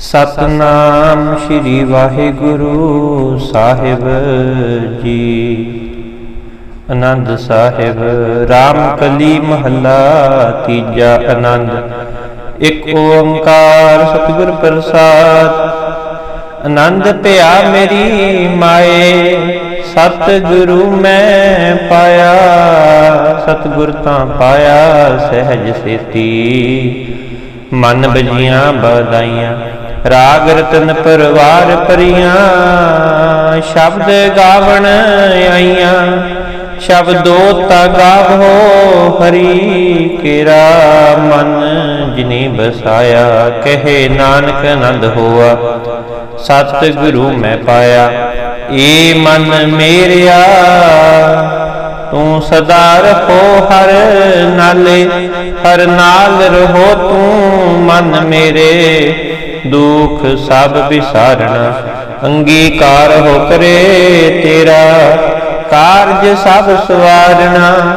ਸਤਨਾਮ ਸ੍ਰੀ ਵਾਹਿਗੁਰੂ ਸਾਹਿਬ ਜੀ। ਆਨੰਦ ਸਾਹਿਬ ਰਾਮ ਕਲੀ ਮਹੱਲਾ, ਤੀਜਾ ਆਨੰਦ। ਇੱਕ ਓੰਕਾਰ ਸਤਿਗੁਰ ਪ੍ਰਸਾਦ। ਆਨੰਦ ਪਿਆ ਮੇਰੀ ਮਾਏ, ਸਤਿਗੁਰੂ ਮੈਂ ਪਾਇਆ। ਸਤਿਗੁਰ ਤਾਂ ਪਾਇਆ ਸਹਿਜ ਸੇਤੀ। ਮਨ ਬਜੀਆਂ ਬਦਾਈਆਂ ਰਾਗ ਰਤਨ ਪਰਵਾਰ ਪਰੀਆਂ, ਸ਼ਬਦ ਗਾਵਣ ਆਈਆਂ। ਸ਼ਬਦੋ ਤਾ ਗਾਵੋ ਹਰੀ ਕੇਰਾ ਮਨ, ਜਿਨੇ ਬਸਾਇਆ ਕਹੇ ਨਾਨਕ ਆਨੰਦ ਹੋਆ। ਸਤ ਗੁਰੂ ਮੈਂ ਪਾਇਆ, ਏ ਮਨ ਮੇਰਿਆ। ਤੂੰ ਸਦਾ ਰਹੋ ਹਰ ਨਾਲੇ, ਹਰ ਨਾਲ ਰਹੋ ਤੂੰ ਮਨ ਮੇਰੇ। ਦੁਖ ਸਭ ਵਿਸਾਰਣਾ, ਅੰਗੀਕਾਰ ਹੋ ਕਰੇ ਤੇਰਾ, ਕਾਰਜ ਸਭ ਸਵਾਰਣਾ।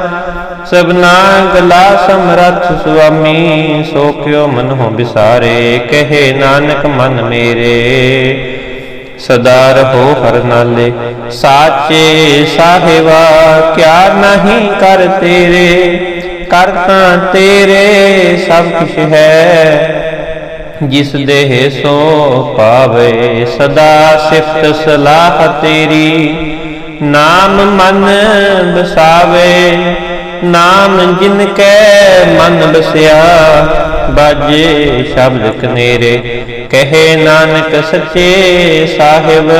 ਸਭਨਾ ਗਲਾ ਸਮਰੱਥ ਸੁਆਮੀ, ਸੋ ਕਿਉ ਮਨ ਹੋ ਵਿਸਾਰੇ, ਕਹੇ ਨਾਨਕ ਮਨ ਮੇਰੇ। ਸਦਾ ਰਹੋ ਹਰ ਨਾਲੇ, ਸਾਚੇ ਸਾਹਿਬਾ ਕਿਆ ਨਹੀਂ ਕਰ ਤੇਰੇ, ਕਰ ਤਾਂ ਤੇਰੇ, ਸਭ ਕੁਛ ਹੈ। ਜਿਸ ਦੇਹ ਸੋ ਪਾਵੇ ਸਦਾ ਸਿਫਤ ਸਲਾਹ ਤੇਰੀ। ਨਾਮ ਮਨ ਬਸਾਵੇ ਨਾਮ ਜਿਨ ਕੈ ਮਨ ਬਸਿਆ ਬਾਜੇ ਸ਼ਬਦ ਕਨੇਰੇ। ਕਹੇ ਨਾਨਕ ਸੱਚੇ ਸਾਹਿਬ,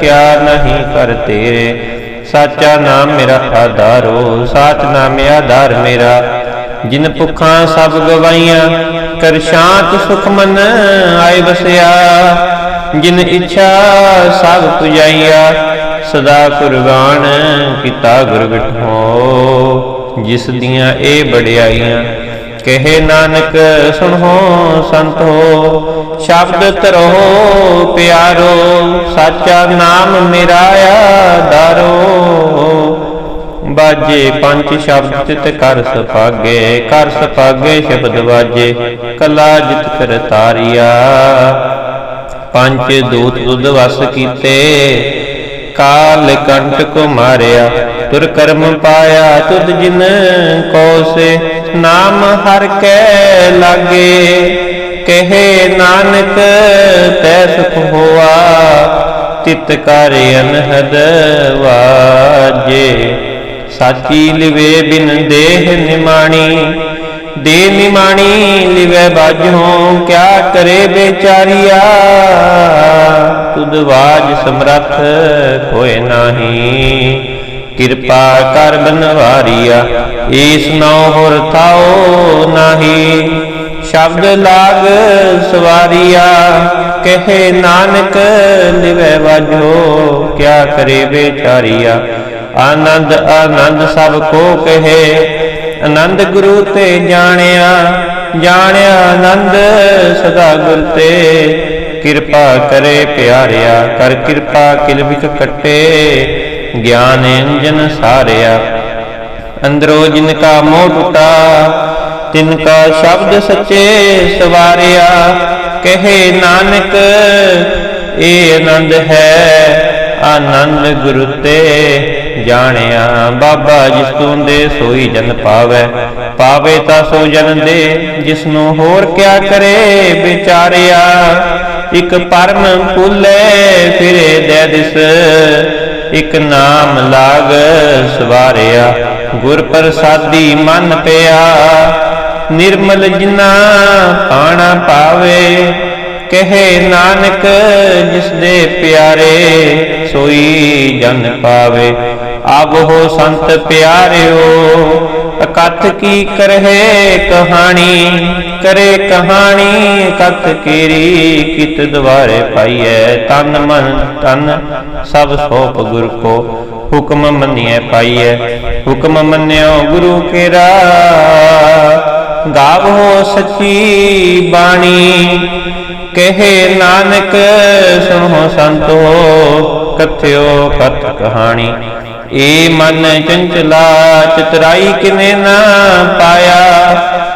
ਕਿਆ ਨਹੀਂ ਕਰ ਤੇਰੇ। ਸਾਚਾ ਨਾਮ ਮੇਰਾ ਆਧਾਰੋ, ਸਾਚ ਨਾਮ ਆਧਾਰ ਮੇਰਾ। ਜਿਨ ਭੁੱਖਾਂ ਸਭ ਗਵਾਈਆਂ ਕਰ ਸ਼ਾਂਤ ਸੁਖ ਮਨ ਆਏ ਵਸਿਆ, ਜਿਨ ਇੱਛਾ ਸਭ ਪੁਜਾਈਆ, ਸਦਾ ਕੁਰਬਾਨ ਕੀਤਾ ਗੁਰ ਬਿਠੋ ਜਿਸ ਦੀਆਂ ਇਹ ਬੜਿਆਈਆਂ ਕਹੇ ਨਾਨਕ ਸੁਣੋ ਸੰਤੋ, ਸ਼ਬਦ ਤਰੋ ਪਿਆਰੋ, ਸਾਚਾ ਨਾਮ ਮੇਰਾ ਆਧਾਰੋ ਬਾਜੇ ਪੰਜ ਸ਼ਬਦ ਤਿਤ ਕਰ ਸਪਾਗੇ ਕਰ ਸਪਾਗੇ ਸ਼ਬਦ ਬਾਜੇ, ਕਲਾ ਜਿਤ ਕਰ ਤਾਰੀਆ। ਪੰਜ ਦੂਤ ਦੁੱਧ ਵਸ ਕੀਤੇ, ਕਾਲ ਕੰਟ ਕੋ ਮਾਰਿਆ, ਤੁਰ ਕਰਮ ਪਾਇਆ ਤੁਧ ਜਿਨ ਕੋ ਸੇ, ਨਾਮ ਹਰ ਕੈ ਲਾਗੇ। ਕਹੇ ਨਾਨਕ ਤੈ ਸੁਖ ਹੋਆ, ਤਿਤ ਕਰ ਅਨਹਦ ਵਾਜੇ। ਸਾਚੀ ਲਿਵੇ ਬਿਨ ਦੇਹ ਨਿਮਾਣੀ ਦੇ ਨਿਮਾਣੀ ਲਿਵੇ ਬਾਝੋਂ, ਕਿਆ ਕਰੇ ਬੇਚਾਰੀਆ? ਤੁਧ ਬਾਜ ਸਮਰੱਥ ਹੋਏ ਨਾਹੀ, ਕਿਰਪਾ ਕਰ ਬਨਵਾਰੀਆ, ਈਸ ਨਉ ਹੋਰ ਥਾਓ ਨਾਹੀ, ਸ਼ਬਦ ਲਾਗ ਸਵਾਰੀਆ। ਕਹੇ ਨਾਨਕ, ਲਿਵੇ ਵਾਜੋ, ਕਿਆ ਕਰੇ ਬੇਚਾਰੀਆ ਆਨੰਦ ਆਨੰਦ ਸਭ ਕੋ ਕਹੇ। ਆਨੰਦ ਗੁਰੂ ਤੇ ਜਾਣਿਆ ਜਾਣਿਆ ਆਨੰਦ ਸਦਾ ਗੁਰ ਤੇ। ਕਿਰਪਾ ਕਰੇ ਪਿਆਰਿਆ, ਕਰ ਕਿਰਪਾ ਕਿਲਬਿਕ ਕੱਟੇ। ਗਿਆਨ ਇੰਜਨ ਸਾਰਿਆ। ਅੰਦਰੋ ਜਿਨ ਕਾ ਮੋਹ ਟੁਟਾ, ਤਿਨ ਕਾ ਸ਼ਬਦ ਸੱਚੇ ਸਵਾਰਿਆ। ਕਹੇ ਨਾਨਕ ਇਹ ਆਨੰਦ ਹੈ। ਆਨੰਦ ਗੁਰੂ ਤੇ ਜਾਣਿਆ, ਬਾਬਾ ਜਿਸ ਤੂੰ ਦੇ ਸੋਈ ਜਨ ਪਾਵੇ। ਪਾਵੇ ਤਾਂ ਸੋ ਜਨ ਦੇ ਜਿਸ ਨੂੰ ਹੋਰ ਕਿਆ ਕਰੇ ਵਿਚਾਰਿਆ। ਇਕ ਪਰਮ ਭੁੱਲੇ ਫਿਰੇ ਦੇ ਦਿਸ, ਇਕ ਨਾਮ ਲਾਗ ਸਵਾਰਿਆ। ਗੁਰ ਪ੍ਰਸਾਦੀ ਮਨ ਪਿਆ, ਨਿਰਮਲ ਜਿਨਾ ਪਾਣਾ ਪਾਵੇ ਕਹੇ ਨਾਨਕ, ਜਿਸ ਦੇ ਪਿਆਰੇ ਸੋਈ ਜਨ ਪਾਵੇ। ਆਵੋ ਸੰਤ ਪਿਆਰਿਓ ਅਕਥ ਕੀ ਕਰਹਿ ਕਹਾਣੀ? ਕਰੇ ਕਹਾਣੀ ਕਥ ਕੀਰੀ ਕਿਤ ਦਵਾਰੇ ਪਾਈਐ। ਤਨ ਮਨ ਤਨ, ਸਭ ਸੋਪ ਗੁਰ ਕੋ ਹੁਕਮ ਮੰਨਿਐ ਪਾਈਐ। ਹੁਕਮ ਮੰਨਿਓ ਗੁਰੂ ਕੇਰਾ, ਗਾਵੋ ਸੱਚੀ ਬਾਣੀ। ਕਹੇ ਨਾਨਕ, ਸੁਣੋ ਸੰਤੋ, ਕਥਿਓ ਕਥ ਕਹਾਣੀ। ਏ ਮਨ ਚੰਚਲਾ, ਚਤਰਾਈ ਕਿਨੇ ਨਾ ਪਾਇਆ,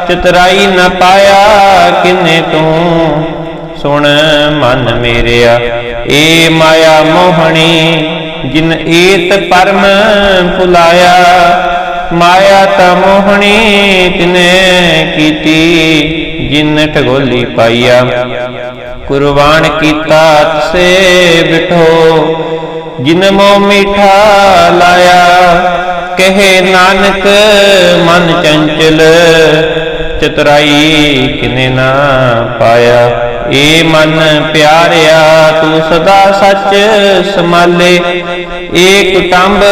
ਚਤਰਾਈ ਨਾ ਪਾਇਆ ਕਿਨੇ ਤੂੰ? ਸੁਣ ਮਨ ਮੇਰਿਆ, ਏ ਮਾਇਆ ਮੋਹਣੀ, ਜਿਨ ਏਤ ਪਰਮ ਭੁਲਾਇਆ ਮਾਇਆ ਤਾ ਮੋਹਣੀ ਤਿਨੇ ਕੀਤੀ, ਜਿਨ ਠਗੋਲੀ ਪਾਈਆ। ਕੁਰਬਾਨ ਕੀਤਾ ਤਸੇ ਬਿਠੋ, ਜਿਨ ਮੋ ਮੀਠਾ ਲਾਇਆ। ਕਹੇ ਨਾਨਕ, ਮਨ ਚੰਚਲ, ਚਤਰਾਈ ਕਿਨੇ ਨਾ ਪਾਇਆ। ਏ ਮਨ ਪਿਆਰਿਆ, ਤੂੰ ਸਦਾ ਸੱਚ ਸਮਾਲੇ ਏ ਕੁਟੰਬ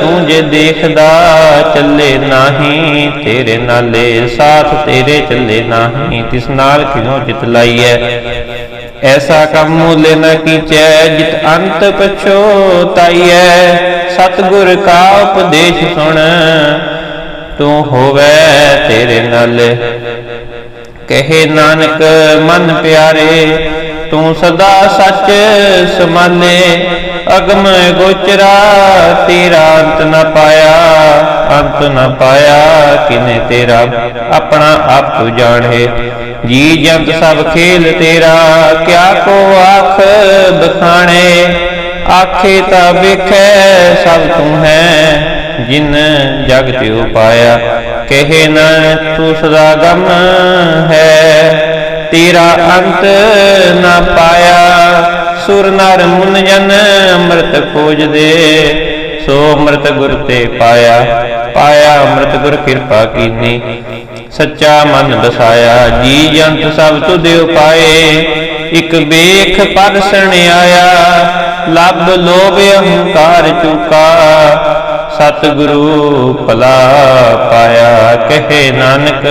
ਤੂੰ ਜੇ ਦੇਖਦਾ ਚੱਲੇ ਨਾਹੀ, ਤੇਰੇ ਨਾਲੇ ਸਾਥ ਤੇਰੇ ਚੱਲੇ ਨਾਹੀ, ਤਿਸ ਨਾਲ ਕਿਉ ਚਿਤ ਲਾਈਐ? ਐਸਾ ਕੰਮ ਮੂਲੇ ਨ ਕੀਚੈ, ਜਿਤ ਅੰਤ ਪਛੋਤਾਈਐ ਸਤਿਗੁਰ ਕਾ ਉਪਦੇਸ਼ ਸੁਣ, ਤੂੰ ਹੋਵੇ ਤੇਰੇ ਨਾਲ। ਕਹੇ ਨਾਨਕ, ਮਨ ਪਿਆਰੇ, ਤੂੰ ਸਦਾ ਸੱਚ ਸਮਾਲੇ ਅਗਮ ਗੋਚਰਾ, ਤੇਰਾ ਅੰਤ ਨ ਪਾਇਆ। ਅੰਤ ਨ ਪਾਇਆ ਕਿਨੇ ਤੇਰਾ? ਆਪਣਾ ਆਪ ਤੂੰ ਜਾਣੇ। ਜੀ ਜੰਤ ਸਭ ਖੇਲ ਤੇਰਾ, ਕਿਆ ਕੋ ਆਖ ਬਖਾਣੇ? ਆਖੇ ਤਾਂ ਵੇਖੈ, ਸਭ ਤੂੰ ਹੈ ਜਿਨ ਜਗ ਤੇ ਉਪਾਇਆ ਕਹੇ ਨਾ ਤੂੰ ਸਦਾ ਗਮ ਹੈ, ਤੇਰਾ ਅੰਤ ਨਾ ਪਾਇਆ। ਸੁਰ ਨਰ ਮੁਨ ਜਨ ਅੰਮ੍ਰਿਤ ਖੋਜਦੇ ਸੋ ਅੰਮ੍ਰਿਤ ਗੁਰ ਤੇ ਪਾਇਆ ਪਾਇਆ ਅੰਮ੍ਰਿਤ ਗੁਰ ਕਿਰਪਾ ਕੀਨੀ। ਸੱਚਾ ਮਨ ਦਸਾਇਆ, ਜੀ ਜੰਤ ਸਭ ਤੁਧ ਉਪਾਏ ਇਕ ਵੇਖ ਪਰਸਣ ਆਇਆ ਲੱਭ ਲੋਭ ਅਹੰਕਾਰ ਚੁਕਾ। ਸਤਿਗੁਰੂ ਭਲਾ ਪਾਇਆ, ਕਹੇ ਨਾਨਕ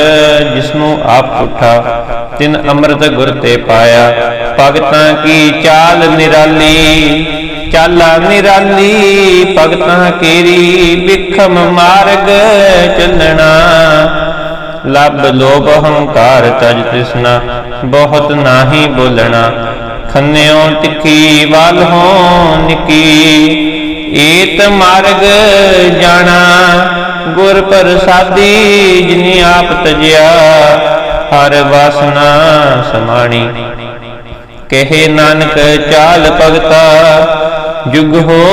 ਜਿਸਨੂੰ ਆਪ ਉਠਾ। ਤਿਨ ਅੰਮ੍ਰਿਤ ਗੁਰ ਤੇ ਪਾਇਆ। ਭਗਤਾਂ ਕੀ ਚਾਲ ਨਿਰਾਲੀ, ਚਾਲਾ ਨਿਰਾਲੀ, ਭਗਤਾਂ ਕੇਰੀ ਵਿਖਮ ਮਾਰਗ ਚੱਲਣਾ ਲੱਭ ਲੋਭ ਹੰਕਾਰ ਤਜ ਤ੍ਰਿਸ਼ਨਾ, ਬਹੁਤ ਨਾਹੀ ਬੋਲਣਾ। ਖੰਨਿਓ ਤਿੱਖੀ ਵਾਲ ਹੋ ਨਿੱਕੀ, ਏਤ ਮਾਰਗ ਜਾਣਾ। ਗੁਰ ਪ੍ਰਸਾਦੀ ਜਿਨੀ ਆਪ ਤਜਿਆ ਹਰ ਵਾਸਨਾ ਸਮਾਣੀ। ਕਹੇ ਨਾਨਕ, ਚਾਲ ਭਗਤਾ, ਜੁਗ ਹੋ,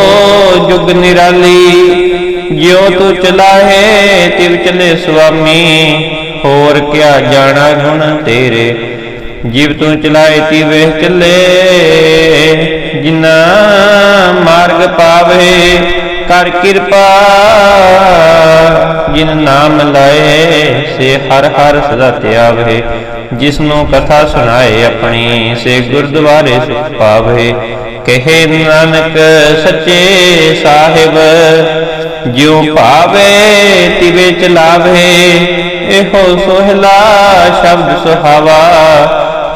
ਜੁਗ ਨਿਰਾਲੀ। ਜਿਉ ਤੂੰ ਚਲਾਹੇ, ਤਿਵ ਚਲੇ ਸੁਆਮੀ। ਹੋਰ ਕਿਆ ਜਾਣਾ ਗੁਣ ਤੇਰੇ। ਜਿਵ ਤੂੰ ਚਲਾਏ ਤਿਵੇ ਚੱਲੇ। ਜਿਨਾ ਮਾਰਗ ਪਾਵੇ, ਕਰ ਕਿਰਪਾ ਜਿਨ ਨਾਮ ਲਾਏ ਸੇ ਹਰ ਹਰ ਸਦਾ ਧਿਆਵੇ ਜਿਸ ਨੂੰ ਕਥਾ ਸੁਣਾਏ ਆਪਣੀ, ਸੇ ਗੁਰਦੁਆਰੇ ਸੁਖ ਪਾਵੇ। ਕਹੇ ਨਾਨਕ ਸੱਚੇ ਸਾਹਿਬ, ਜਿਉ ਭਾਵੇ ਤਿਵੇ ਚਲਾਵੇ, ਇਹੋ ਸੋਹਲਾ ਸ਼ਬਦ ਸੁਹਾਵਾ।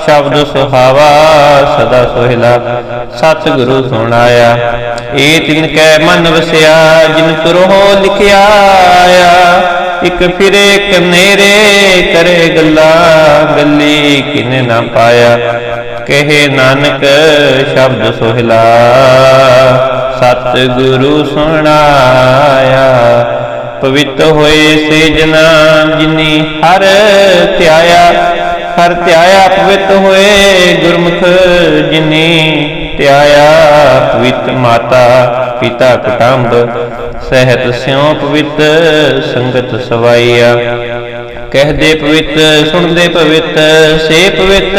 ਸ਼ਬਦ ਸੁਹਾਵਾ ਸਦਾ ਸੋਹਿਲਾ ਸਤ ਗੁਰੂ ਸੁਣਾਇਆ ਏ ਤਿਨ ਕੈ ਮਨ ਵਸਿਆ, ਜਿਨ ਤੁਰੋ ਲਿਖਿਆ ਇਕ ਫਿਰੇ ਕਨੇਰੇ ਕਰੇ ਗੱਲਾਂ, ਗੱਲੀ ਕਿਨੇ ਨਾ ਪਾਇਆ। ਕਹੇ ਨਾਨਕ, ਸ਼ਬਦ ਸੋਹਿਲਾ ਸਤ ਗੁਰੂ ਸੁਣਾਇਆ ਪਵਿੱਤ ਹੋਏ ਸੇ ਜਨਾ ਜਿਨੀ ਹਰ ਧਿਆਇਆ। ਹਰ ਧਿਆਇਆ ਪਵਿੱਤ ਹੋਏ ਗੁਰਮੁਖ ਜਿਨੀ, ਧਿਆਇਆ ਪਵਿੱਤ ਮਾਤਾ, ਪਿਤਾ ਕਟੰਬ, ਸਹਿਤ ਸਿਉ ਪਵਿੱਤ ਸੰਗਤ ਸਵਾਈਆ। ਕਹਦੇ ਪਵਿੱਤ, ਸੁਣਦੇ ਪਵਿੱਤ, ਸੇ ਪਵਿੱਤ,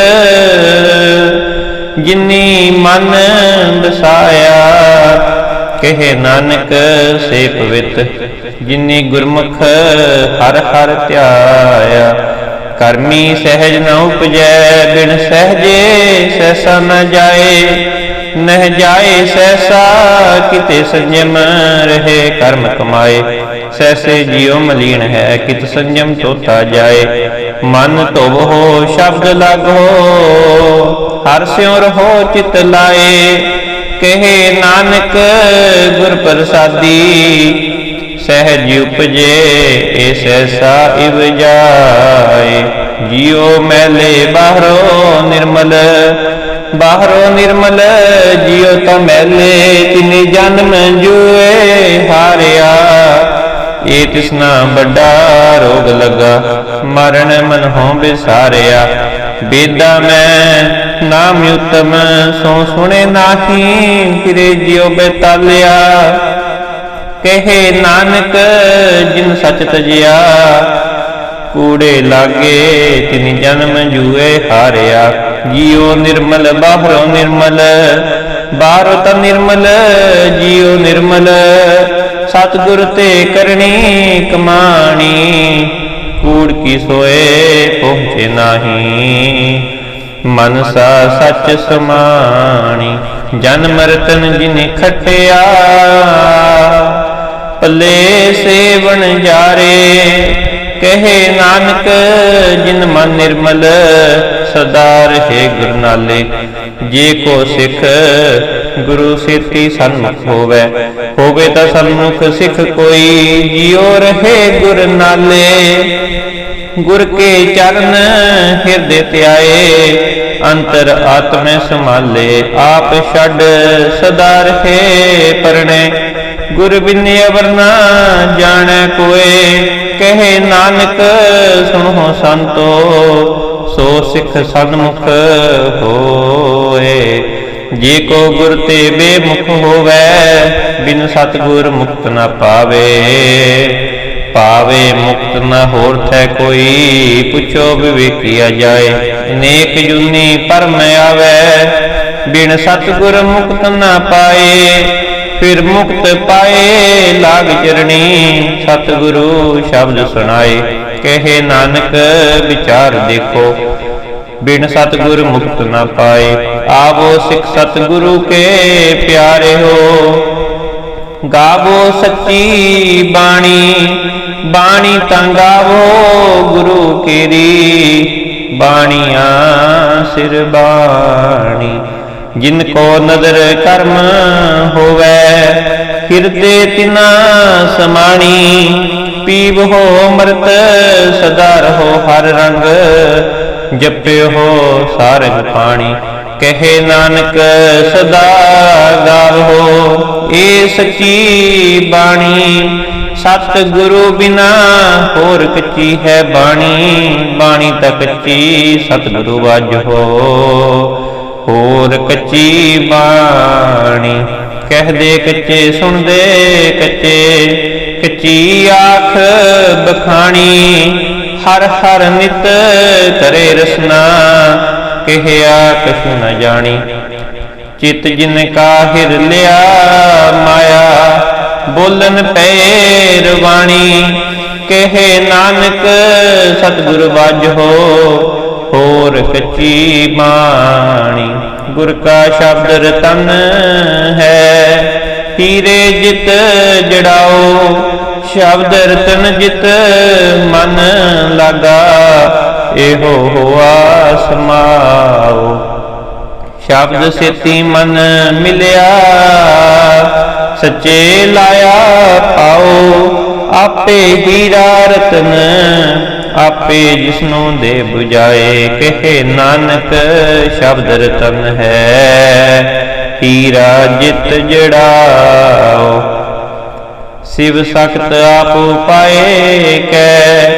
ਜਿਨੀ ਮਨ ਬਸਾਇਆ ਕਹੇ ਨਾਨਕ, ਸੇ ਪਵਿੱਤ, ਜਿਨੀ ਗੁਰਮੁਖ ਹਰ ਹਰ ਧਿਆਇਆ। ਕਰਮੀ ਸਹਿਜ ਨ ਉਪਜੈ, ਬਿਨ ਸਹਜੇ ਸੈਸਾ ਨ ਜਾਏ। ਨਹਿ ਜਾਏ ਸੈਸਾ ਕਿਤੇ ਸੰਜਮ ਰਹੇ ਕਰਮ ਕਮਾਏ। ਸੈਸੇ ਜਿਉ ਮਲੀਨ ਹੈ, ਕਿਤ ਸੰਜਮ ਤੋਤਾ ਜਾਏ। ਮਨ ਧੋਵੋ, ਸ਼ਬਦ ਲਾਗੋ, ਹਰ ਸਿਉ ਰਹੋ ਚਿਤ ਲਾਏ। ਕਹੇ ਨਾਨਕ ਗੁਰ ਪ੍ਰਸਾਦੀ ਸਹਿਜ ਉਪਜੇ ਏ ਸੈਸਾ ਜਾਏ। ਜਿਉ ਮੈਲੇ ਬਾਹਰੋ ਨਿਰਮਲ ਬਾਹਰੋ ਨਿਰਮਲ, ਜਿਉ ਤਾਂ ਮੈਲੇ ਤਿਨੇ ਜਨਮ ਜੂਏ ਹਾਰਿਆ। ਏ ਤਿਸਨਾ ਵੱਡਾ ਰੋਗ ਲਗਾ, ਮਰਨ ਮਨ ਹੋ ਬਿਸਾਰਿਆ। ਬੇਦਾ ਮੈਂ ਨਾਮ ਉਤਮ, ਸੋ ਸੁਣੇ ਨਾਹੀ, ਫਿਰੇ ਜਿਉ ਬੇਤਾਲਿਆ। ਕਹੇ ਨਾਨਕ, ਜਿਨ ਸਚ ਤਜਿਆ ਕੂੜੇ ਲਾਗੇ, ਤਿਨ ਜਨਮ ਜੂਏ ਹਾਰਿਆ। ਜੀਉ ਨਿਰਮਲ, ਬਾਹਰੋਂ ਨਿਰਮਲ। ਬਾਹਰੋਂ ਤਾਂ ਨਿਰਮਲ, ਜੀਉ ਨਿਰਮਲ। ਸਤਿਗੁਰ ਤੇ ਕਰਨੀ ਕਮਾਣੀ। ਕੂੜ ਕੀ ਸੋਏ, ਪਹੁੰਚੇ ਨਾਹੀ। ਮਨਸਾ ਸੱਚ ਸਮਾਣੀ। ਜਨ ਮਰਤਨ ਜਿਨੇ ਖਟਿਆ। ਪੱਲੇ ਸੇਵਣ ਜਾਰੇ, ਕਹੇ ਨਾਨਕ, ਜਿਨ ਮਨ ਨਿਰਮਲ ਸਦਾ ਰਹੇ ਗੁਰ ਨਾਲੇ ਜੇ ਕੋ ਸਿੱਖ, ਗੁਰੂ ਸੇਤੀ ਸਨਮੁਖ ਹੋਵੇ। ਹੋਵੇ ਤਾਂ ਸਨਮੁਖ ਸਿੱਖ ਕੋਈ, ਜਿਉ ਰਹੇ ਗੁਰ ਨਾਲੇ। ਗੁਰ ਕੇ ਚਰਨ ਹਿਰਦੇ ਧਿਆਏ, ਅੰਤਰ ਆਤਮੇ ਸੰਭਾਲੇ। ਆਪ ਛੱਡ ਸਦਾ ਰਹੇ ਪਰਣੇ। ਗੁਰ ਬਿਨਿ ਅਵਰ ਜਾਣੈ ਕੋਏ, ਕਹੇ ਨਾਨਕ, ਸੁਣੋ ਸੰਤੋ, ਸੋ ਸਿੱਖ ਸਨਮੁਖ ਹੋਏ। ਜੇ ਕੋ ਗੁਰ ਤੇ ਬੇਮੁਖ ਹੋਵੇ, ਬਿਨ ਸਤਗੁਰ ਮੁਕਤ ਨਾ ਪਾਵੇ। ਪਾਵੇ ਮੁਕਤ ਨਾ ਹੋਰ ਥੈ ਕੋਈ, ਪੁੱਛੋ ਵਿਵੇਕੀਆ ਜਾਏ। ਨੇਕ ਜੁਨੀ ਪਰਮ ਆਵੇ, ਬਿਨ ਸਤਗੁਰ ਮੁਕਤ ਨਾ ਪਾਏ। ਫਿਰ ਮੁਕਤ ਪਾਏ ਲਾਗ ਚਰਣੀ, ਸਤਿਗੁਰੂ ਸ਼ਬਦ ਸੁਣਾਏ। ਕਹੇ ਨਾਨਕ, ਵਿਚਾਰ ਦੇਖੋ, ਬਿਨ ਸਤਿਗੁਰ ਮੁਕਤ ਨਾ ਪਾਏ। ਆਵੋ ਸਿੱਖ ਸਤਿਗੁਰੂ ਕੇ ਪਿਆਰੇ ਹੋ। ਗਾਵੋ ਸੱਚੀ ਬਾਣੀ ਬਾਣੀ ਤਾਂ ਗਾਵੋ ਗੁਰੂ ਕੇਰੀ। ਬਾਣੀਆਂ ਸਿਰ ਬਾਣੀ। ਜਿਨ ਕੋ ਨਦਰ ਕਰਮ ਹੋਵੇ ਹਿਰਦੇ ਤਿਨਾ ਸਮਾਣੀ। ਪੀਵ ਹੋ ਅੰਮ੍ਰਿਤ ਸਦਾ ਰਹੋ ਹਰ ਰੰਗ। ਜਪਿਓ ਸਾਰਗ ਪਾਣੀ। ਕਹੇ ਨਾਨਕ, ਸਦਾ ਗਾਵੋ ਏ ਸੱਚੀ ਬਾਣੀ। ਸਤ ਗੁਰੂ ਬਿਨਾ ਹੋਰ ਕੱਚੀ ਹੈ ਬਾਣੀ। ਬਾਣੀ ਤਾਂ ਕੱਚੀ ਸਤ ਗੁਰੂ ਵਾਜੋ ਹੋਰ ਕੱਚੀ ਬਾਣੀ। ਕਹਦੇ ਕੱਚੇ, ਸੁਣਦੇ ਕੱਚੇ। ਕੱਚੀ ਆਖ ਬਖਾਣੀ, ਹਰ ਹਰ ਨਿਤ ਕਰੇ ਰਸਨਾ। ਕਹਿਆ ਕਛੂ ਨ ਜਾਣੀ। ਚਿਤ ਜਿਨ ਕਾਹਿਰ ਲਿਆ ਮਾਇਆ, ਬੋਲਨ ਪਏ ਰਵਾਣੀ। ਕਹੇ ਨਾਨਕ ਸਤਿਗੁਰ ਵਾਜੋ ਹੋਰ ਕੱਚੀ ਬਾਣੀ, ਗੁਰ ਕਾ ਸ਼ਬਦ ਰਤਨ ਹੈ। ਤੀਰੇ ਜਿਤ ਜੜਾਓ, ਸ਼ਬਦ ਰਤਨ ਜਿਤ ਮਨ ਲਾਗਾ। ਇਹੋ ਹੋਆ ਸਮਾਓ ਸ਼ਬਦ ਸੇਤੀ ਮਨ ਮਿਲਿਆ, ਸੱਚੇ ਲਾਇਆ ਪਾਓ। ਆਪੇ ਹੀਰਾ ਰਤਨ ਆਪੇ ਜਿਸਨੂੰ ਦੇ 부ਜਾਏ, ਕਹੇ ਨਾਨਕ ਸ਼ਬਦ ਰਤਨ ਹੈ। ਹੀਰਾ ਜਿਤ ਜੜਾਓ, ਸਿਵ ਸਖਤ ਆਪ ਪਾਏ, ਕੈ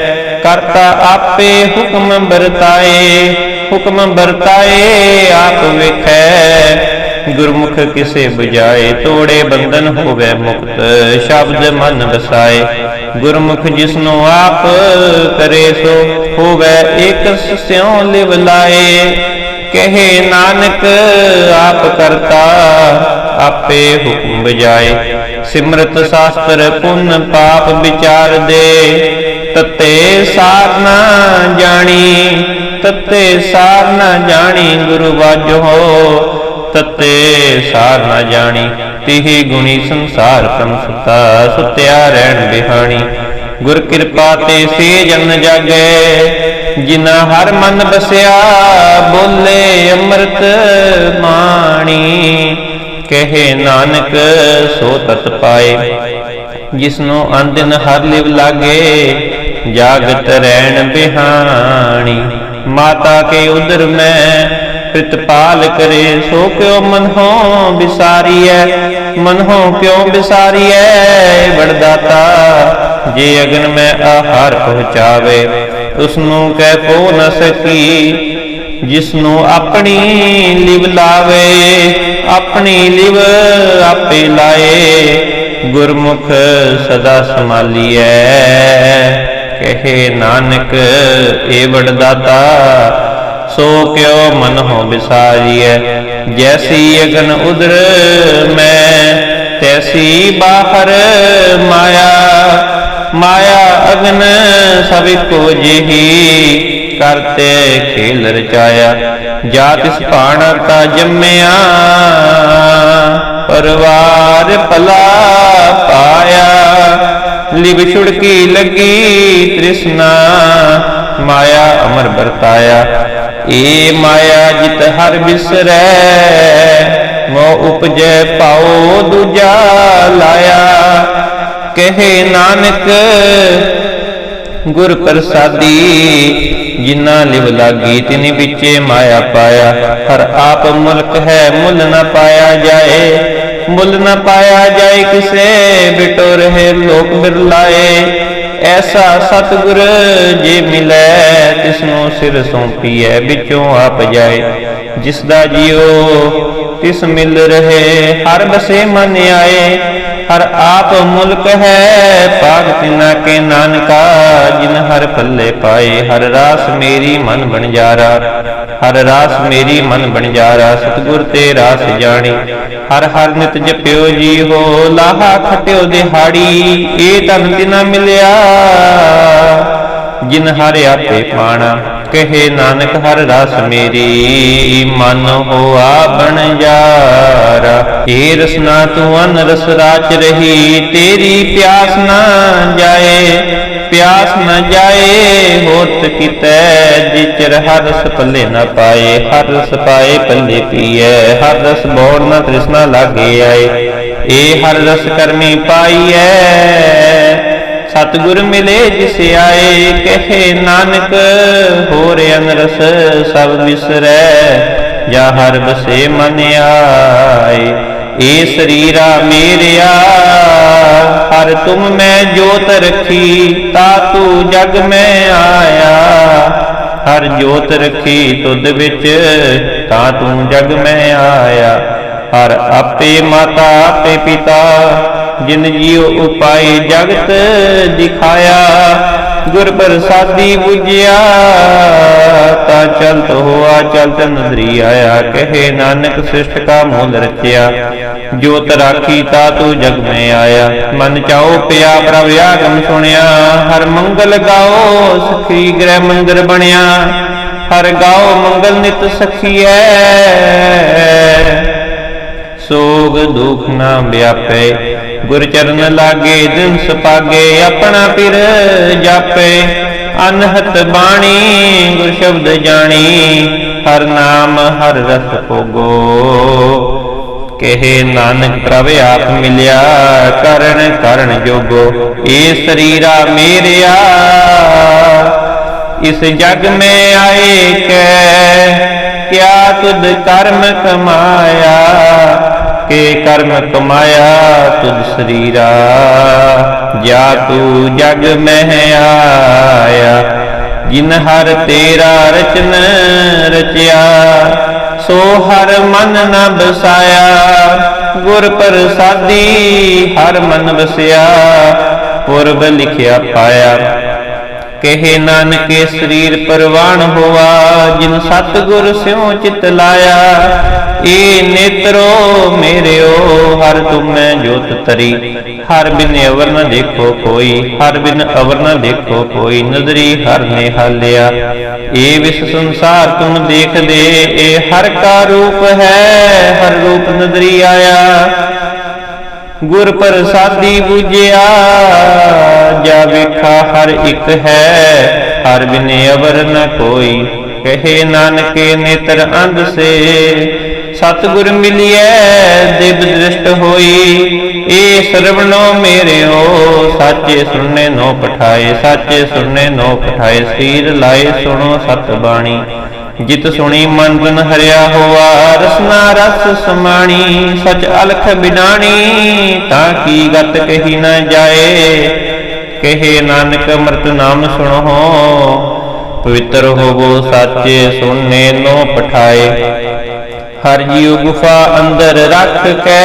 ਕਰਤਾ ਆਪੇ ਹੁਕਮ ਵਰਤਾਏ ਹੁਕਮ ਵਰਤਾਏ, ਆਪ ਵਿਖੈ। ਗੁਰਮੁਖ ਕਿਸੇ 부ਜਾਏ ਤੋੜੇ ਬੰਧਨ ਹੋਵੇ ਮੁਕਤ, ਸ਼ਬਦ ਮਨ ਵਸਾਏ। ਗੁਰਮੁਖ ਜਿਸਨੂੰ ਆਪ ਕਰੇ ਸੋ ਹੋਵੇ ਇਕ ਸਿਉ ਲਿਵ ਲਾਏ। ਕਹੇ ਨਾਨਕ, ਆਪ ਕਰਤਾ, ਆਪੇ ਹੁਕਮ ਬਜਾਏ ਸਿਮਰਤ ਸ਼ਾਸਤਰ ਪੁੰਨ ਪਾਪ ਵਿਚਾਰ ਦੇ। ਤਤੇ ਸਾਰ ਨਾ ਜਾਣੀ, ਤਤੇ ਸਾਰ ਨਾ ਜਾਣੀ ਗੁਰੂ ਵਾਜੋ ਤਤੇ ਸਾਰ ਨਾ ਜਾਣੀ, ਤਿਹੀ ਗੁਣੀ ਸੰਸਾਰ ਕਮ ਸੁਤਾ, ਸੁਤਿਆ ਰਹਿਣ ਬਿਹਾਣੀ। ਗੁਰ ਕਿਰਪਾ ਤੇ ਸੇ ਜਨ ਜਾਗੇ ਜਿਨਾ ਹਰ ਮਨ ਬਸਿਆ, ਬੋਲੇ ਅੰਮ੍ਰਿਤ ਮਾਣੀ। ਕਹੇ ਨਾਨਕ, ਸੋ ਤਤ ਪਾਏ। ਜਿਸਨੂੰ ਅੰਦਨ ਹਰ ਲਿਵ ਲਾਗੇ, ਜਾਗਤ ਰਹਿਣ ਬਿਹਾਣੀ। ਮਾਤਾ ਕੇ ਉਦਰ ਮੈਂ ਪ੍ਰਿਤਪਾਲ ਕਰੇ, ਸੋ ਕਿਉ ਮਨਹੋ ਵਿਸਾਰੀਐ ਮਨਹੋ ਕਿਉ ਵਿਸਾਰੀਐ ਵਰਦਾਤਾ ਜੇ ਅਗਨ ਮੈਂ ਆਹਾਰ ਪਹੁੰਚਾਵੇ ਉਸ ਨੂੰ ਕਹਿ ਪੋ ਨ ਸਕੀ ਜਿਸ ਨੂੰ ਆਪਣੀ ਲਿਵ ਲਾਵੇ, ਆਪਣੀ ਲਿਵ ਆਪੇ ਲਾਏ, ਗੁਰਮੁਖ ਸਦਾ ਸੰਭਾਲੀਐ। ਕਹੇ ਨਾਨਕ, ਏ ਵਡਦਾਤਾ ਸੋ ਕਿਉ ਮਨ ਹੋ ਵਿਸਾਰੀਐ? ਜੈਸੀ ਅਗਨ ਉਦਰ ਮੈਂ, ਤੈਸੀ ਬਾਹਰ ਮਾਇਆ। ਮਾਇਆ ਅਗਨ ਸਭ ਕੋ ਜਿਹੀ ਕਰਤੇ ਖੇਲ ਰਚਾਇਆ। ਜਾ ਤਿਸ ਭਾਣਾ ਤਾ ਜੰਮਿਆ, ਪਰਵਾਰ ਭਲਾ ਪਾਇਆ। ਲਿਵ ਛੁੜਕੀ ਲੱਗੀ ਤ੍ਰਿਸ਼ਨਾ, ਮਾਇਆ ਅਮਰ ਵਰਤਾਇਆ। ਏ ਮਾਇਆ ਜਿਤ ਹਰ ਬਿਸਰੈ ਮੋ ਉਪਜੈ ਪਾਉ ਦੂਜਾ ਲਾਇਆ। ਕਹੇ ਨਾਨਕ, ਗੁਰ ਪ੍ਰਸਾਦੀ, ਜਿਨ੍ਹਾਂ ਲਿਵ ਲਾਗੀ ਤਿਨ ਵਿੱਚੇ ਮਾਇਆ ਪਾਇਆ। ਹਰ ਆਪ ਮੁਲਕ ਹੈ ਮੁੱਲ ਨਾ ਪਾਇਆ ਜਾਏ, ਮੁੱਲ ਨਾ ਪਾਇਆ ਜਾਏ ਕਿਸੇ ਬਿਟੋ ਰਹੇ ਲੋਕ ਬਿਰਲਾਏ। ਐਸਾ ਸਤਿਗੁਰ ਜੇ ਮਿਲੈ ਤਿਸ ਨੂੰ ਸਿਰ ਸੌਂਪੀਐ ਵਿੱਚੋਂ ਆਪ ਜਾਏ। ਜਿਸ ਦਾ ਜੀਉ ਤਿਸ ਮਿਲ ਰਹੇ, ਹਰ ਬਸੇ ਮਨ ਆਏ, ਹਰ ਆਪ ਮੁਲਕ ਹੈ ਪਾਗ ਤਿਨਾ ਕੇ ਨਾਨਕਾ, ਜਿਨ ਹਰ ਪੱਲੇ ਪਾਏ, ਹਰ ਰਾਸ ਮੇਰੀ ਮਨ ਬਣਜਾਰਾ ਹਰ ਰਾਸ ਮੇਰੀ ਮਨ ਬਣਜਾਰਾ ਸਤਿਗੁਰ ਤੇ ਰਾਸ ਜਾਣੀ, ਹਰ ਹਰ ਨਿਤ ਜਪਿਓ ਜੀ ਹੋ ਲਾਹਾ ਖਟਿਓ ਦਿਹਾੜੀ ਇਹ ਤਨ ਤਿਨਾ ਮਿਲਿਆ, ਜਿਨ ਹਰ ਆਪੇ ਪਾਣਾ ਕਹੇ ਨਾਨਕ, ਹਰ ਰਸ ਮੇਰੀ ਮਨ ਹੋਆ ਬਣ ਜਾਰਾ ਏ ਰਸਨਾ, ਤੂੰ ਅਨ ਰਸ ਰਾਚ ਰਹੀ, ਤੇਰੀ ਪਿਆਸ ਨਾ ਜਾਏ, ਪਿਆਸ ਨਾ ਜਾਏ ਹੋਤ ਕਿਤੈ ਜਿਚਰ, ਹਰ ਰਸ ਪੱਲੇ ਨਾ ਪਾਏ, ਹਰ ਰਸ ਪਾਏ ਪੱਲੇ ਪੀਐ ਹਰ ਰਸ ਬੋੜ ਨਾ ਤ੍ਰਿਸ਼ਨਾ ਲਾਗੇ ਆਏ। ਏ ਹਰ ਰਸ ਕਰਮੀ ਪਾਈਐ ਸਤਿਗੁਰ ਮਿਲੇ ਜਿਸ ਆਏ, ਕਹੇ ਨਾਨਕ, ਹੋਰ ਅਨਰਸ ਸਭ ਵਿਸਰੈ ਜਾ ਹਰ ਬਸੇ ਮਨ ਆਏ। ਏ ਸਰੀਰਾ ਮੇਰਿਆ, ਹਰ ਤੁਮ ਮੈਂ ਜੋਤ ਰਖੀ, ਤਾ ਤੂੰ ਜਗ ਮੈਂ ਆਇਆ। ਹਰ ਜੋਤ ਰਖੀ ਤੁਧ ਵਿੱਚ, ਤਾਂ ਤੂੰ ਜਗ ਮੈਂ ਆਇਆ। ਹਰ ਆਪੇ ਮਾਤਾ, ਆਪੇ ਪਿਤਾ ਜਿਨ ਜੀਉ ਉਪਾਏ ਜਗਤ ਦਿਖਾਇਆ, ਗੁਰ ਪ੍ਰਸਾਦੀ 부ਜਿਆ ਤਾ ਚਲਤ ਹੋਆ, ਚਲਤ ਨਦਰੀ ਆਇਆ, ਕਹੇ ਨਾਨਕ ਸ੍ਰਿਸ਼ਟ ਕਾ ਮੂਲ ਰਚਿਆ। ਜੋਤ ਰਾਖੀ ਤਾ ਤੂੰ ਜਗ ਮੈਂ ਆਇਆ, ਮਨ ਚਾਓ ਪਿਆ ਪ੍ਰਭ ਆਗਮ ਸੁਣਿਆ। ਹਰ ਮੰਗਲ ਗਾਓ ਸਖੀ ਗ੍ਰਹਿ ਮੰਦਰ ਬਣਿਆ। ਹਰ ਗਾਓ ਮੰਗਲ ਨਿਤ ਸਖੀਐ। ਸੋਗ ਦੁਖ ਨਾ ਵਿਆਪੇ ਗੁਰ ਚਰਨ ਲਾਗੇ ਦਿਨ ਸੁਪਾਗੇ ਆਪਣਾ ਪਿਰ ਜਾਪੇ। ਅਨਹਤ ਬਾਣੀ, ਗੁਰ ਸ਼ਬਦ ਜਾਣੀ। ਹਰ ਨਾਮ, ਹਰ ਰਸ ਭੋਗੋ। ਕਹੇ ਨਾਨਕ ਪ੍ਰਭ, ਆਪ ਮਿਲਿਆ, ਕਰਨ ਕਰਨ ਜੋਗੋ। ਇਹ ਸਰੀਰਾ ਮੇਰਿਆ, ਇਸ ਜਗ ਮੈਂ ਆਏ ਕੈ। ਕਿਆ ਤੁਧ ਕਰਮ ਕਮਾਇਆ ਕੇ ਕਰਮ ਕਮਾਇਆ ਤੁਧ ਸਰੀਰਾ। ਜਾ ਤੂੰ ਜਗ ਮਹਿ ਆਇਆ, ਜਿਨ ਹਰ ਤੇਰਾ ਰਚਨ ਰਚਿਆ, ਸੋ ਹਰ ਮਨ ਨਾ ਬਸਾਇਆ। ਗੁਰ ਪ੍ਰਸਾਦੀ ਹਰ ਮਨ ਵਸਿਆ, ਪੁਰਬ ਲਿਖਿਆ ਪਾਇਆ। ਕਹੇ ਨਾਨਕੇ ਸਰੀਰ ਪਰਵਾਣ ਹੋਆ, ਜਿਨ ਸਤਗੁਰ ਸਿਉ ਚਿਤ ਲਾਇਆ, ਏ ਨੇਤਰੋ ਮੇਰਿਓ, ਹਰ ਤੁਮੈ ਜੋਤ ਤਰੀ ਹਰ ਬਿਨ ਅਵਰ ਨ ਦੇਖੋ ਕੋਈ, ਹਰ ਬਿਨ ਅਵਰ ਨ ਦੇਖੋ ਕੋਈ ਨਜ਼ਰੀ ਹਰ ਨੇ ਹਾਲਿਆ ਏ ਵਿਸ ਸੰਸਾਰ ਤੁਮ ਦੇਖਦੇ, ਏ ਹਰ ਕਾ ਰੂਪ ਹੈ, ਹਰ ਰੂਪ ਨਜ਼ਰੀ ਆਇਆ। ਗੁਰ ਪ੍ਰਸਾਦੀ ਬੁਝਿਆ ਜਾ ਵੇਖਾ ਹਰ ਇੱਕ ਹੈ, ਹਰ ਬਿਨ ਅਵਰ ਨ ਕੋਈ। ਕਹੇ ਨਾਨਕੇ ਨੇਤਰ ਅੰਧ ਸੇ, ਸਤਿਗੁਰ ਮਿਲਿਐ, ਦਿਵ ਦ੍ਰਿਸ਼ਟ ਹੋਈ। ਏ ਸਰਵਣੋ ਮੇਰਿਓ, ਸਾਚੇ ਸੁਣਨੇ ਨੋ ਪਠਾਏ, ਸਾਚੇ ਸੁਣਨੇ ਨੋ ਪਠਾਏ। ਸੀਰ ਲਾਏ ਸੁਣੋ ਸਤ ਬਾਣੀ, ਜਿਤ ਸੁਣੀ ਮਨ ਤਨ ਹਰਿਆ ਹੋਆ। ਰਸਨਾ ਰਸ ਸਮਾਣੀ, ਸਚ ਅਲਖ ਬਿਨਾਣੀ ਤਾਂ ਕੀ ਗਤ ਕਹੀ ਨਾ ਜਾਏ। ਕਹੇ ਨਾਨਕ, ਅੰਮ੍ਰਿਤ ਨਾਮ ਸੁਣੋ। ਪਵਿੱਤਰ ਹੋਵੋ, ਸਾਚੇ ਸੁਣਨੇ ਨੋ ਪਠਾਏ। ਹਰ ਜੀਉ ਗੁਫਾ ਅੰਦਰ ਰੱਖ ਕੇ।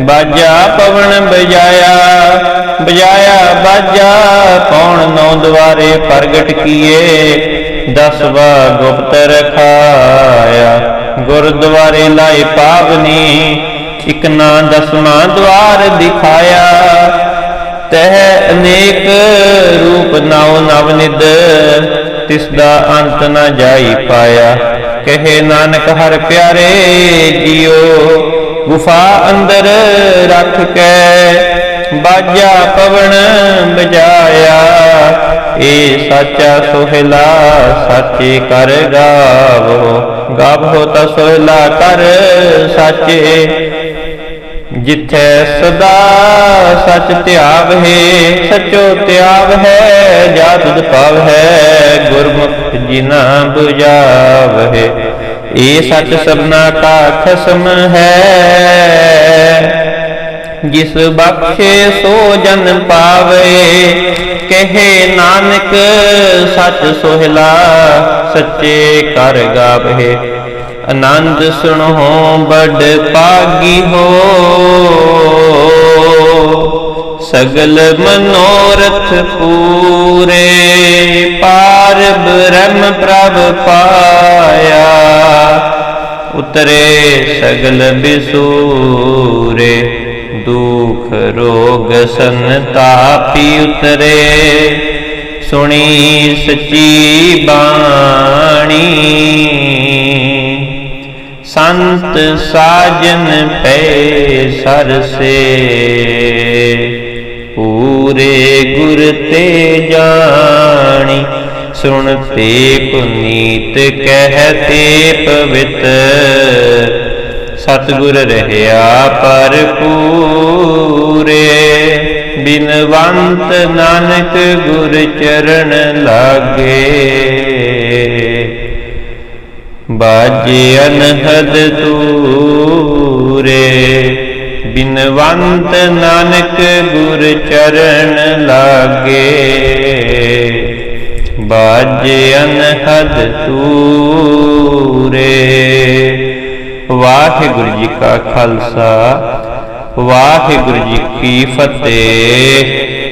ਬਾਜਾ ਪਵਨ ਬਜਾਇਆ ਬਜਾਇਆ ਬਾਜਾ। ਕੌਣ ਨੌ ਦੁਆਰੇ ਪ੍ਰਗਟ ਕੀਏ ਦਸਵਾ ਗੁਪਤ ਰਖਾਇਆ ਗੁਰਦੁਆਰੇ ਲਾਏ ਪਾਵਨੀ, ਇਕ ਨਾ ਦਸਵਾਂ ਦਵਾਰ ਦਿਖਾਇਆ। ਤਹ ਅਨੇਕ ਰੂਪ ਨਾਉ ਨਵ ਤਿਸ ਦਾ ਅੰਤ ਨ ਜਾਈ ਪਾਇਆ। ਕਹੇ ਨਾਨਕ, ਹਰ ਪਿਆਰੇ ਜੀਓ, ਗੁਫਾ ਅੰਦਰ ਰੱਖ ਕੇ, ਬਾਜਾ ਪਵਨ ਬਜਾਇਆ। ਏ ਸਾਚਾ ਸੋਹਿਲਾ, ਸਾਚੇ ਕਰ ਗਾਵੋ। ਗਾਵੋ ਤਾਂ ਸੋਹਿਲਾ, ਕਰ ਸਾਚੇ। ਜਿੱਥੇ ਸਦਾ ਸਚ ਧਿਆਵ ਹੈ ਸਚੋ ਧਿਆਵ ਹੈ ਜਾ ਤੁਧ ਪਾਵ ਹੈ ਗੁਰਮੁਖ ਜਿਨਾ 부ਜਾਵ ਹੈ ਇਹ ਸਚ ਸਭਨਾ ਕਾ ਖਸਮ ਹੈ। ਜਿਸ ਬਖਸ਼ੇ ਸੋ ਜਨ ਪਾਵੇ, ਕਹੇ ਨਾਨਕ ਸਚ ਸੋਹਿਲਾ, ਸੱਚੇ ਕਰ ਗਾਵੇ। ਆਨੰਦ ਸੁਣੋ ਬੜ ਪਾਗੀ ਹੋ। ਸਗਲ ਮਨੋਰਥ ਪੂਰੇ ਪਾਰ ਬ੍ਰਹਮ ਪ੍ਰਭ ਪਾਇਆ। ਉਤਰੇ ਸਗਲ ਬਿਸੂਰੇ, ਦੁਖ ਰੋਗ ਸੰਤਾਪੀ ਉਤਰੇ। ਸੁਣੀ ਸਚੀ ਬਾਣੀ। ਸੰਤ ਸਾਜਨ ਪੈ ਸਰਸੇ ਪੂਰੇ ਗੁਰ ਤੇ ਜਾਣੀ ਸੁਣਤੇ ਪੁਨੀਤ ਕਹਤੇ ਪਵਿੱਤ। ਸਤਿਗੁਰ ਰਹਿਆ ਪਰ ਪੂਰੇ ਬਿਨਵੰਤ ਨਾਨਕ ਗੁਰ ਚਰਨ ਲਾਗੇ। ਬਾਜੇ ਅਨਹਦ ਤੂਰੇ ਬਿਨਵੰਤ ਨਾਨਕ ਗੁਰ ਚਰਨ ਲਾਗੇ। ਬਾਜੇ ਅਨਹਦ ਤੂਰੇ ਵਾਹਿਗੁਰੂ ਜੀ ਕਾ ਖਾਲਸਾ, ਵਾਹਿਗੁਰੂ ਜੀ ਕੀ ਫਤਿਹ।